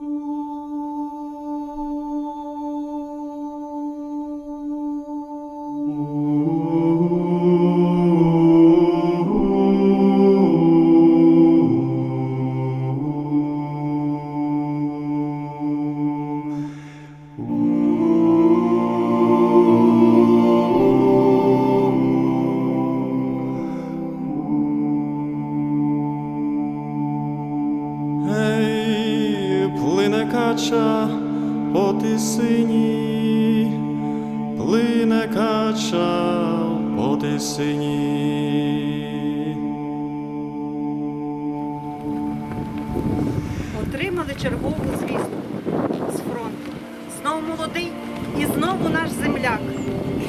Ooh. Молодий і знову наш земляк.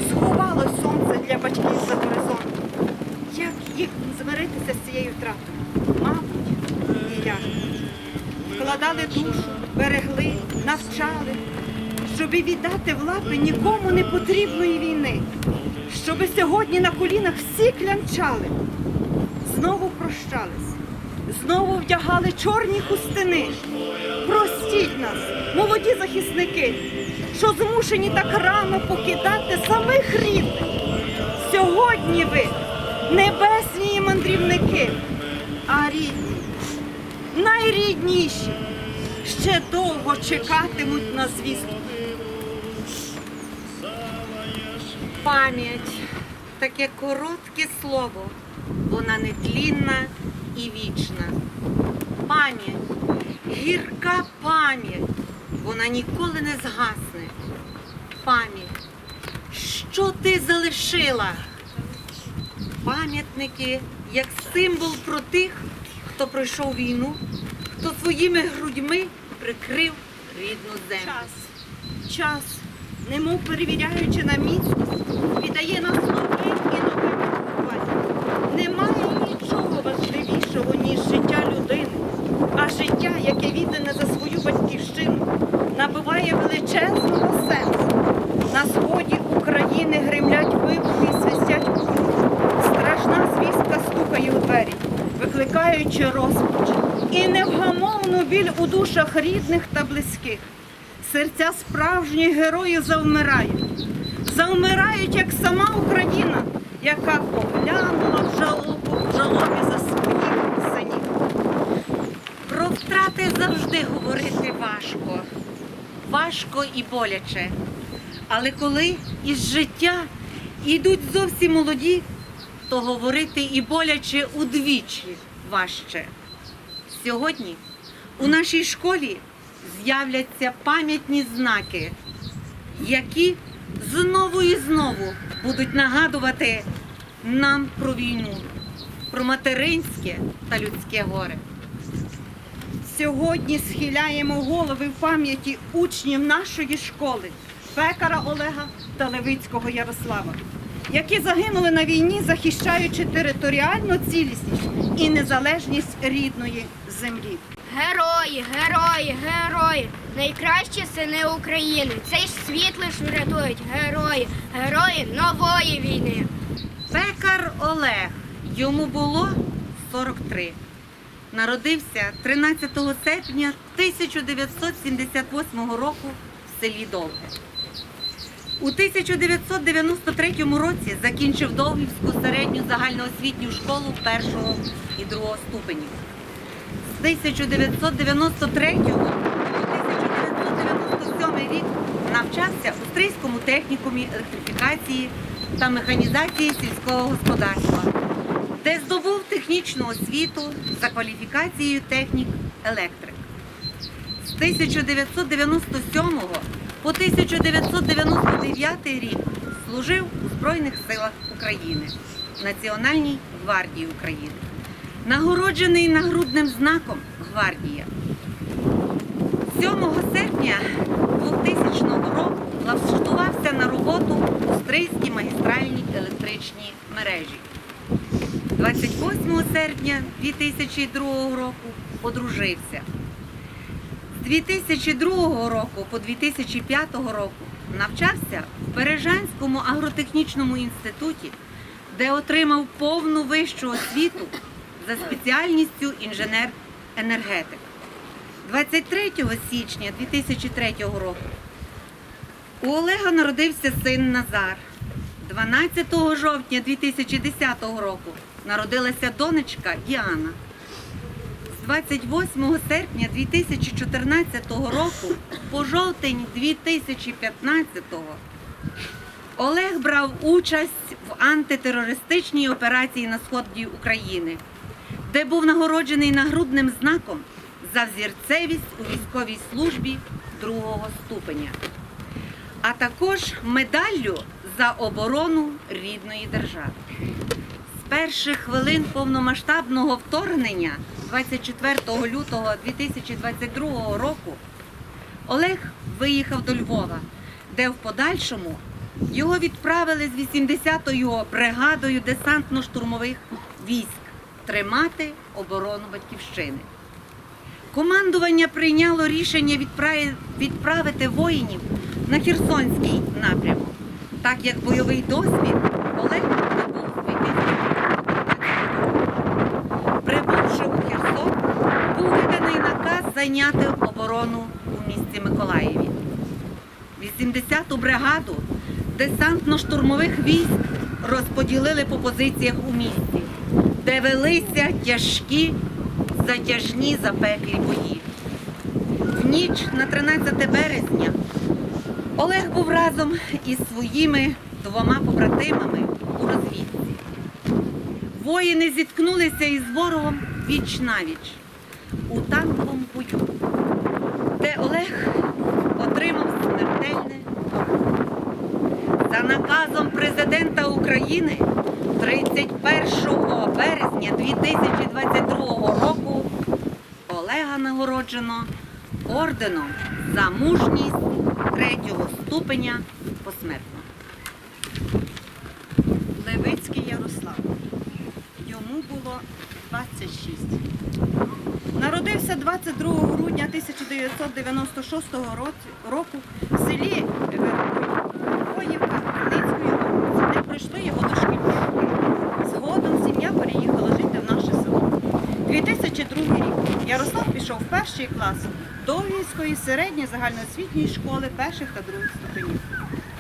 Сховалось сонце для батьків за горизонт. Як їх змиритися з цією втратою? Мабуть, ніяк. Вкладали душу, берегли, навчали, щоби віддати в лапи нікому не потрібної війни, щоби сьогодні на колінах всі клянчали, знову прощались, знову вдягали чорні хустини. Простіть нас, молоді захисники, що змушені так рано покидати самих рідних. Сьогодні ви небесні мандрівники, а рідні, найрідніші, ще довго чекатимуть на звістку. Пам'ять таке коротке слово, вона нетлінна і вічна. Пам'ять, гірка пам'ять, вона ніколи не згасне. Пам'ять, що ти залишила? Пам'ятники як символ про тих, хто пройшов війну, хто своїми грудьми прикрив рідну землю. Час, час, немов перевіряючи на міцність, віддає нас нове і випробування. Немає а життя, яке віддане за свою батьківщину, набуває величезного сенсу. На сході України гримлять вибухи і свистять кулі. Страшна звістка стукає у двері, викликаючи розпач і невгамовну біль у душах рідних та близьких. Серця справжніх героїв завмирають, завмирають, як сама Україна, яка поглянула в жалобу в жалобі за. Про втрати завжди говорити важко, важко і боляче. Але коли із життя йдуть зовсім молоді, то говорити і боляче удвічі важче. Сьогодні у нашій школі з'являться пам'ятні знаки, які знову і знову будуть нагадувати нам про війну, про материнське та людське горе. Сьогодні схиляємо голови в пам'яті учнів нашої школи пекара Олега та Левицького Ярослава, які загинули на війні, захищаючи територіальну цілісність і незалежність рідної землі. Герої, герої, герої, найкращі сини України. Цей ж світ лиш врятують герої, герої нової війни. Пекар Олег. Йому було 43. Народився 13 серпня 1978 року в селі Довге. У 1993 році закінчив Довгівську середню загальноосвітню школу першого і другого ступенів. З 1993 по 1997 рік навчався у Стрийському технікумі електрифікації та механізації сільського господарства, де здобув технічну освіту за кваліфікацією технік-електрик. З 1997 по 1999 рік служив у Збройних силах України, Національній гвардії України. Нагороджений нагрудним знаком Гвардія. 7 серпня 2000 року влаштувався на роботу у Стрийській магістральній електричній мережі. 28 серпня 2002 року одружився. З 2002 року по 2005 року навчався в Бережанському агротехнічному інституті, де отримав повну вищу освіту за спеціальністю інженер-енергетик. 23 січня 2003 року у Олега народився син Назар. 12 жовтня 2010 року народилася донечка Діана. З 28 серпня 2014 року по жовтень 2015 Олег брав участь в антитерористичній операції на сході України, де був нагороджений нагрудним знаком за взірцевість у військовій службі другого ступеня, а також медаллю за оборону рідної держави. Перших хвилин повномасштабного вторгнення 24 лютого 2022 року Олег виїхав до Львова, де в подальшому його відправили з 80-ю бригадою десантно-штурмових військ тримати оборону батьківщини. Командування прийняло рішення відправити воїнів на Херсонський напрямок, так як бойовий досвід Олег набув з 2015 року. Прибувши у Херсон, був виданий наказ зайняти оборону у місті Миколаєві. 80-ту бригаду десантно-штурмових військ розподілили по позиціях у місті, де велися тяжкі, затяжні запеклі бої. В ніч на 13 березня Олег був разом із своїми двома побратимами у розвідці. Воїни зіткнулися із ворогом віч навіч у танковому бою, Олег отримав смертельне. За наказом президента України 31 березня 2022 року Олега нагороджено орденом за мужність третього ступеня посмертно. Левицький Ярослав. Йому було 26. Народився 22 грудня 1996 року в селі Верхоївка Хмельницької області, де пройшли його дошкільні роки. Згодом сім'я переїхала жити в наше село. 2002 рік Ярослав пішов в перший клас Довгівської середньої загальноосвітньої школи перших та других ступенів.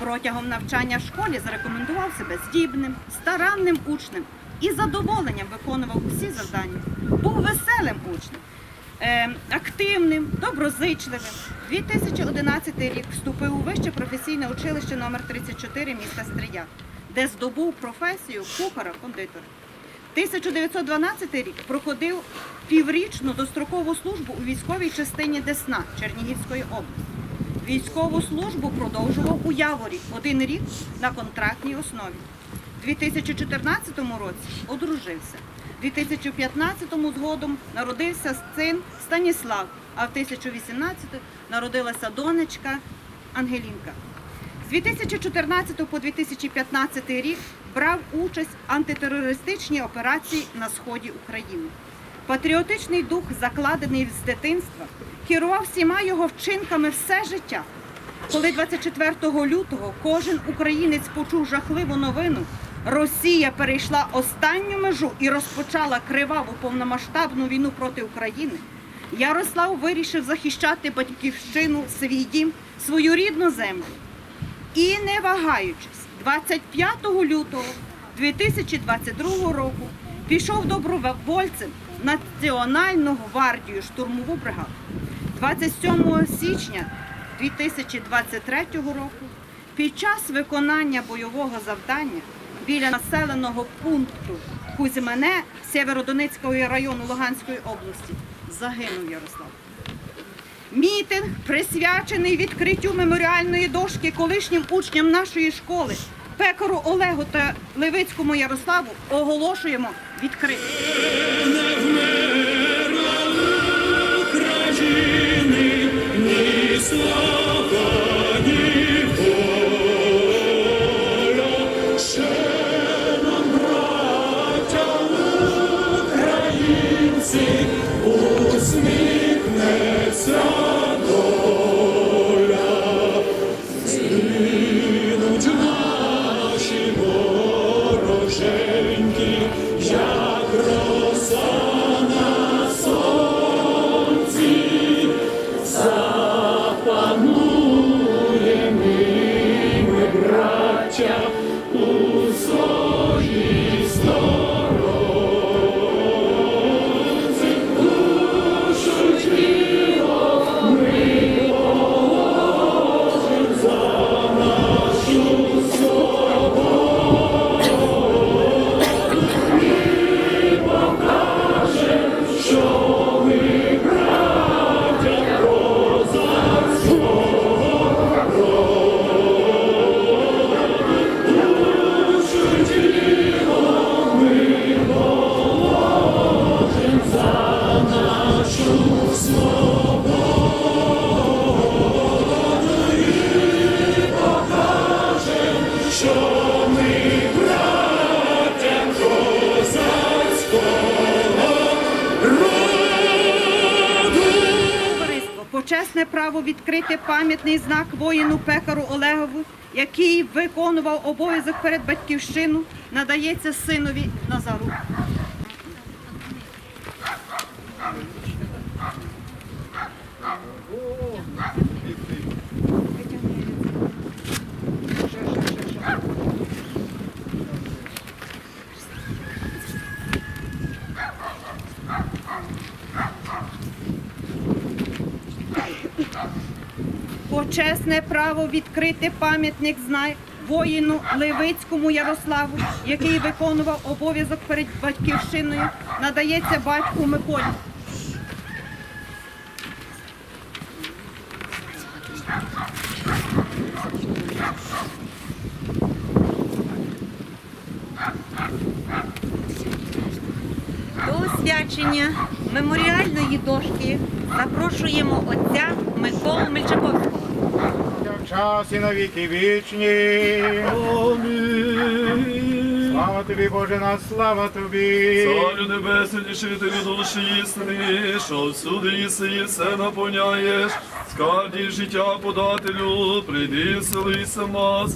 Протягом навчання в школі зарекомендував себе здібним, старанним учнем і задоволенням виконував усі завдання. Був веселим учнем, активним, доброзичливим. 2011 рік вступив у вище професійне училище номер 34 міста Стрия, де здобув професію кухара-кондитора. 1912 рік проходив піврічну дострокову службу у військовій частині Десна Чернігівської області. Військову службу продовжував у Яворі один рік на контрактній основі. У 2014 році одружився. У 2015 згодом народився син Станіслав, а в 2018 народилася донечка Ангелінка. З 2014 по 2015 рік брав участь в антитерористичній операції на сході України. Патріотичний дух, закладений з дитинства, керував всіма його вчинками все життя. Коли 24 лютого кожен українець почув жахливу новину, Росія перейшла останню межу і розпочала криваву повномасштабну війну проти України. Ярослав вирішив захищати батьківщину, свій дім, свою рідну землю. І не вагаючись, 25 лютого 2022 року пішов добровольцем Національну гвардію штурмову бригаду. 27 січня 2023 року під час виконання бойового завдання біля населеного пункту Кузьмене Сєвєродонецького району Луганської області загинув Ярослав. Мітинг присвячений відкриттю меморіальної дошки колишнім учням нашої школи, пекару Олегу та Левицькому Ярославу оголошуємо відкритим. Почесне право відкрити пам'ятний знак воїну пекару Олегову, який виконував обов'язок перед батьківщину, надається синові Назару. Почесне право відкрити пам'ятник знак воїну Левицькому Ярославу, який виконував обов'язок перед батьківщиною, надається батьку Миколі. До освячення меморіальної дошки запрошуємо отця Миколу Мельчаковського. В час і на віки вічні. Амінь. Слава тобі, Боже на слава тобі. Царю небесний, жителю душі істини, що всюди їси і все наповняєш, скарді життя подателю, прийди, селися нас,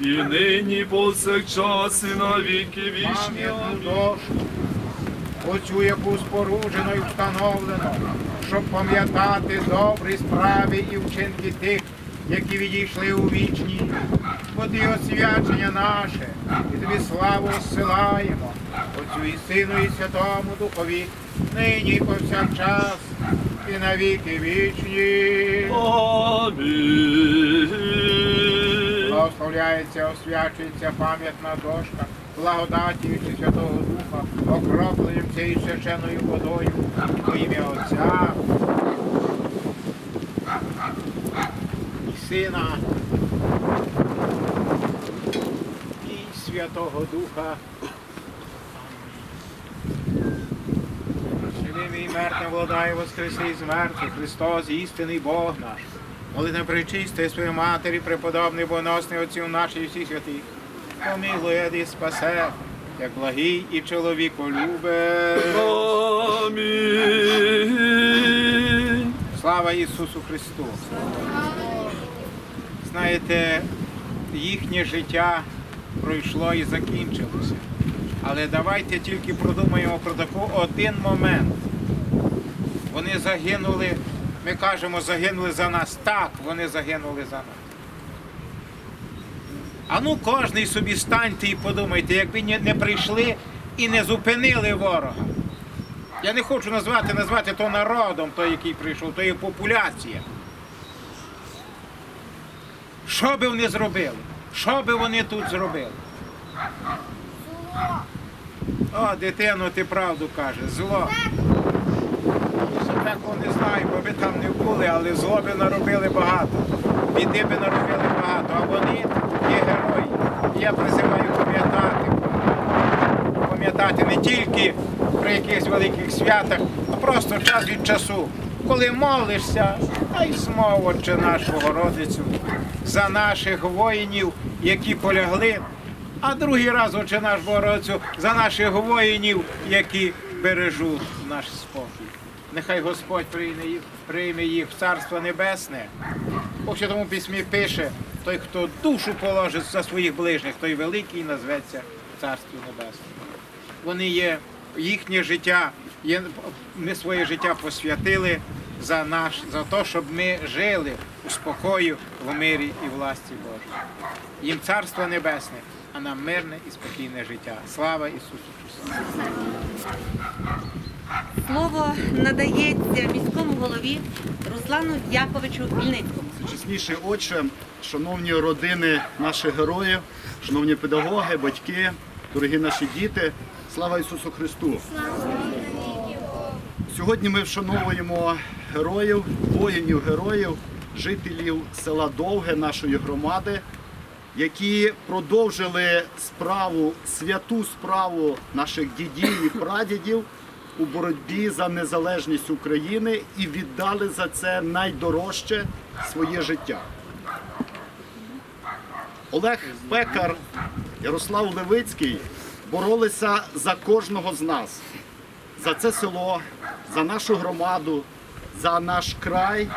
і нині, повсякчас, і на віки вічні. Оцю, яку споруджено і встановлено, щоб пам'ятати добрі справи і вчинки тих, які відійшли у вічні. Води освячення наше, і тобі славу зсилаємо, Отцю і Сину, і Святому Духові, нині і повсякчас, і на віки вічні. Амінь. Благословляється, освячується пам'ятна дошка, благодаті від Святого Духа, окропленням цією священною водою во ім'я Отця і Сина і Святого Духа. І мертвим владає воскреси із мертвих, Христос, істинний Бог наш. Молитва причисти своєї матері, преподобний боносний отців наших і всіх святих. Помилує і спасе, як благий і чоловіколюбе. Амінь. Слава Ісусу Христу! Знаєте, їхнє життя пройшло і закінчилося. Але давайте тільки продумаємо про таку один момент. Вони загинули, ми кажемо, загинули за нас. Так, вони загинули за нас. А ну кожний собі станьте і подумайте, якби не прийшли і не зупинили ворога. Я не хочу назвати, назвати то народом, той, який прийшов, то є популяція. Що би вони зробили? Що би вони тут зробили? О, дитино, ти правду кажеш, зло. Пекло не знаю, бо ви там не були, але зло би наробили багато. Біди би наробили багато, а вони є герої. Я призиваю пам'ятати пам'ятати не тільки при якихось великих святах, а просто час від часу, коли молишся, а й смов, Отче наш Богородицю, за наших воїнів, які полягли, а другий раз, Отче наш Богородицю, за наших воїнів, які бережуть наш спокій. Нехай Господь прийме їх, в Царство Небесне. У Святому письмі пише, той, хто душу положить за своїх ближніх, той великий назветься Царство Небесне. Вони є їхнє життя, є, ми своє життя посвятили за наш, за те, щоб ми жили у спокою, в мирі і власті Божій. Їм Царство Небесне, а нам мирне і спокійне життя. Слава Ісусу Христу! Слово надається міському голові Руслану Яковичу Вільницькому. Чесніший отче, шановні родини наших героїв, шановні педагоги, батьки, дорогі наші діти, слава Ісусу Христу! Сьогодні ми вшановуємо героїв, воїнів героїв, жителів села Довге нашої громади, які продовжили справу, святу справу наших дідів і прадідів у боротьбі за незалежність України і віддали за це найдорожче своє життя. Олег Пекар, Ярослав Левицький боролися за кожного з нас, за це село, за нашу громаду, за наш край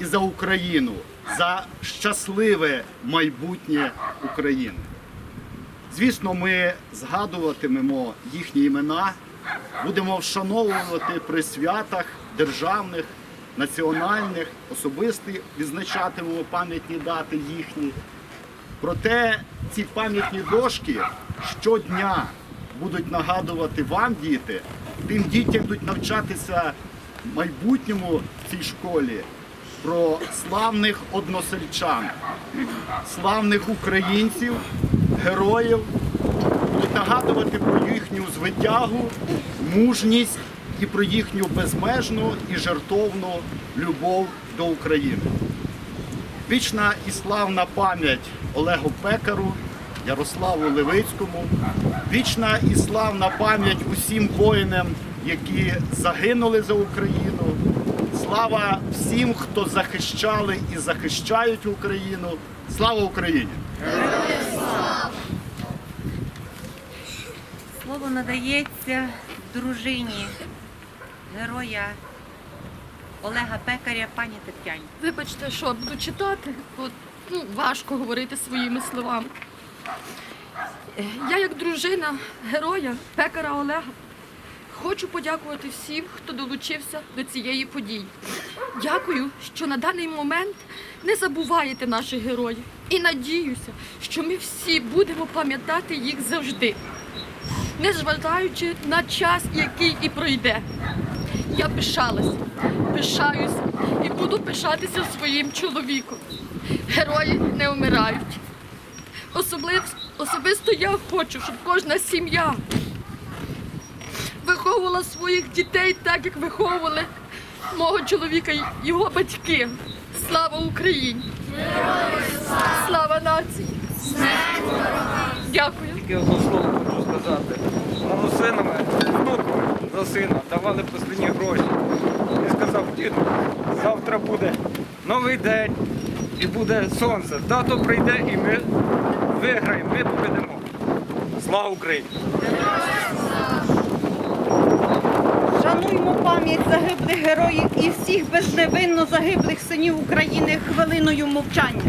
і за Україну, за щасливе майбутнє України. Звісно, ми згадуватимемо їхні імена, будемо вшановувати при святах державних, національних, особисті відзначатимемо пам'ятні дати їхні. Проте ці пам'ятні дошки щодня будуть нагадувати вам, діти, тим дітям будуть навчатися майбутньому в цій школі про славних односельчан, славних українців, героїв, нагадувати про їхню звитягу, мужність і про їхню безмежну і жертовну любов до України. Вічна і славна пам'ять Олегу Пекару, Ярославу Левицькому, вічна і славна пам'ять усім воїнам, які загинули за Україну. Слава всім, хто захищали і захищають Україну. Слава Україні! Слово надається дружині героя Олега Пекаря, пані Тетяні. Вибачте, що буду читати, бо ну, важко говорити своїми словами. Е, Я, як дружина героя пекара Олега, хочу подякувати всім, хто долучився до цієї події. Дякую, що на даний момент не забуваєте наших героїв. І надіюся, що ми всі будемо пам'ятати їх завжди, незважаючи на час, який і пройде. Я пишалася, пишаюся і буду пишатися своїм чоловіком. Герої не вмирають. Особливо, особисто я хочу, щоб кожна сім'я виховувала своїх дітей так, як виховували мого чоловіка й його батьки. Слава Україні! Слава нації! Дякую. Мого синове, внуку за сина давали останні гроші. Він сказав, діду, завтра буде новий день і буде сонце. Тато прийде і ми виграємо, ми победимо. Слава Україні! Шануймо пам'ять загиблих героїв і всіх безневинно загиблих синів України хвилиною мовчання.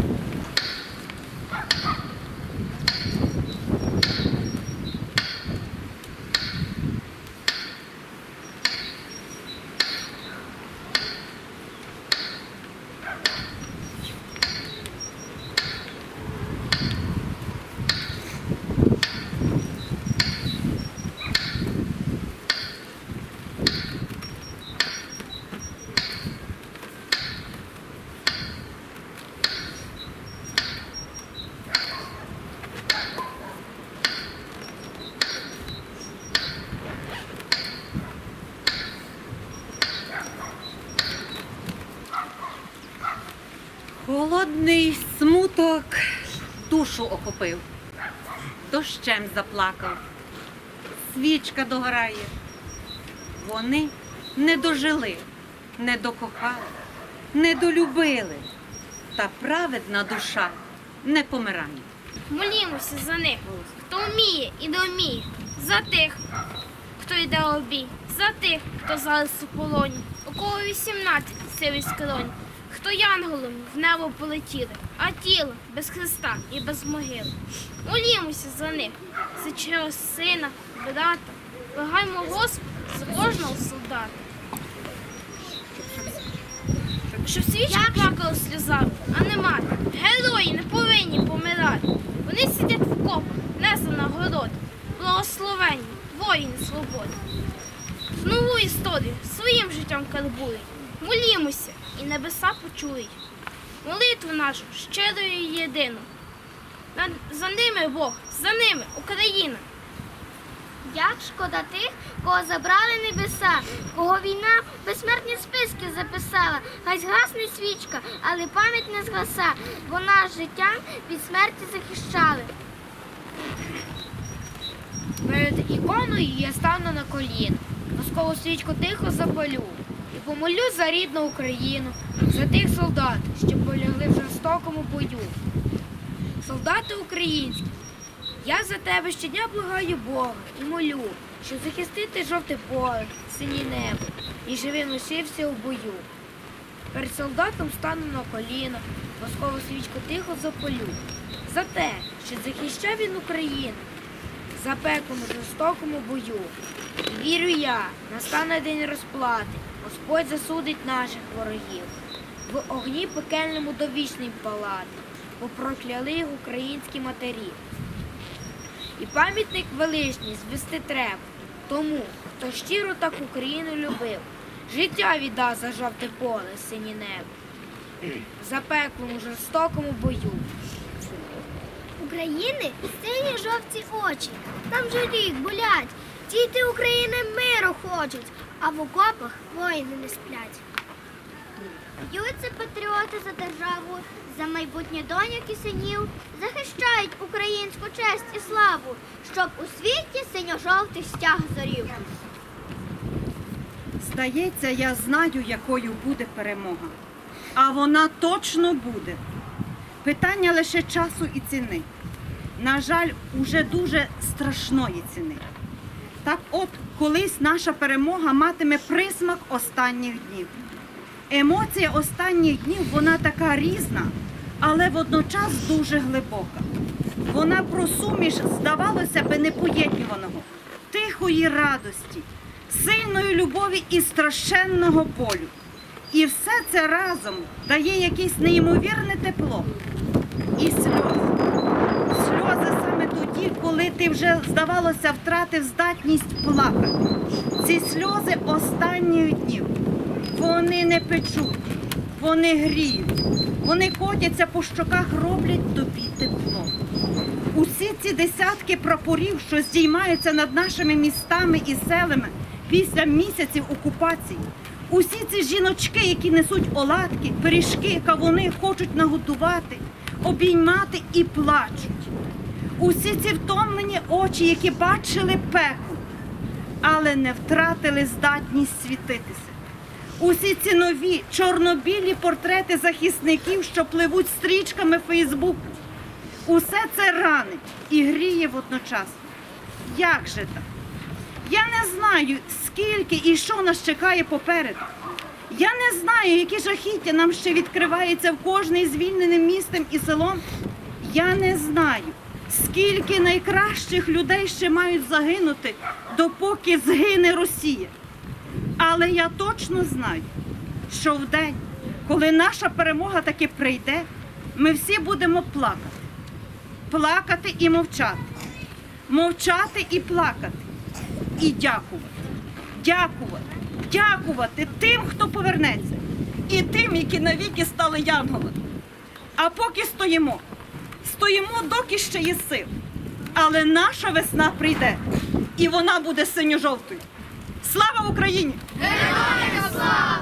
Душу охопив, дощем заплакав, свічка догорає. Вони не дожили, не докохали, не долюбили, та праведна душа не помирає. Молімося за них, хто вміє і не за тих, хто йде у бій, за тих, хто зараз у полоні, у кого 18 сивий скроні, хто янголом в небо полетіли, а тіло без Христа і без могили. Молімося за них, за чого сина, брата, благаймо Господа за кожного солдата. Щоб свічка плакала сльозами, а не мати. Герої не повинні помирати. Вони сидять в окопах, не за нагород. Благословенні, воїни свободи. В нову історію своїм життям карбують. Молімося, і небеса почують. Молитву нашу щирою і єдину. За ними Бог, за ними Україна. Як шкода тих, кого забрали небеса, кого війна безсмертні списки записала. Хай згасне свічка, але пам'ять не згаса, бо наш життя від смерті захищали. Перед іконою я стану на коліна, воскову свічку тихо запалю помолю за рідну Україну, за тих солдат, що полягли в жорстокому бою. Солдати українські, я за тебе щодня благаю Бога і молю, щоб захистити жовте поле, синє небо і живим лишився у бою. Перед солдатом стану на коліна, воскову свічку тихо запалю. За те, що захищав він Україну, за пеклом у жорстокому бою. І вірю я, настане день розплати, Господь засудить наших ворогів. В огні пекельному довічним палати, бо прокляли їх українські матері. І пам'ятник величний звести треба тому, хто щиро так Україну любив, життя віддав за жовте поле, синє небо, за пеклом у жорстокому бою. України сині жовті очі, там же рік болять, діти України миру хочуть, а в окопах воїни не сплять. Б'ються патріоти за державу, за майбутнє доньок і синів, захищають українську честь і славу, щоб у світі синьо-жовтий стяг зорів. Здається, я знаю, якою буде перемога. А вона точно буде. Питання лише часу і ціни. На жаль, уже дуже страшної ціни. Так от, колись наша перемога матиме присмак останніх днів. Емоція останніх днів вона така різна, але водночас дуже глибока. Вона про суміш, здавалося би, непоєднюваного, тихої радості, сильної любові і страшенного болю. І все це разом дає якесь неймовірне тепло і сльози. Тоді, коли ти вже, здавалося, втратив здатність плакати. Ці сльози останніх днів. Вони не печуть, вони гріють, вони котяться по щоках, роблять тобі тепло. Усі ці десятки прапорів, що здіймаються над нашими містами і селами після місяців окупації, усі ці жіночки, які несуть оладки, пиріжки, кавуни, хочуть наготувати, обіймати і плачуть. Усі ці втомлені очі, які бачили пекло, але не втратили здатність світитися. Усі ці нові чорнобілі портрети захисників, що пливуть стрічками Фейсбуку. Усе це ранить і гріє водночас. Як же так? Я не знаю, скільки і що нас чекає попереду. Я не знаю, які жахіття нам ще відкриваються в кожний звільненим містом і селом. Я не знаю, скільки найкращих людей ще мають загинути, допоки згине Росія. Але я точно знаю, що в день, коли наша перемога таки прийде, ми всі будемо плакати. Плакати і мовчати. Мовчати і плакати. І дякувати. Дякувати. Дякувати тим, хто повернеться, і тим, які навіки стали янголами. А поки стоїмо, стоїмо, доки ще є сил. Але наша весна прийде, і вона буде синьо-жовтою. Слава Україні! Героям вороженьки,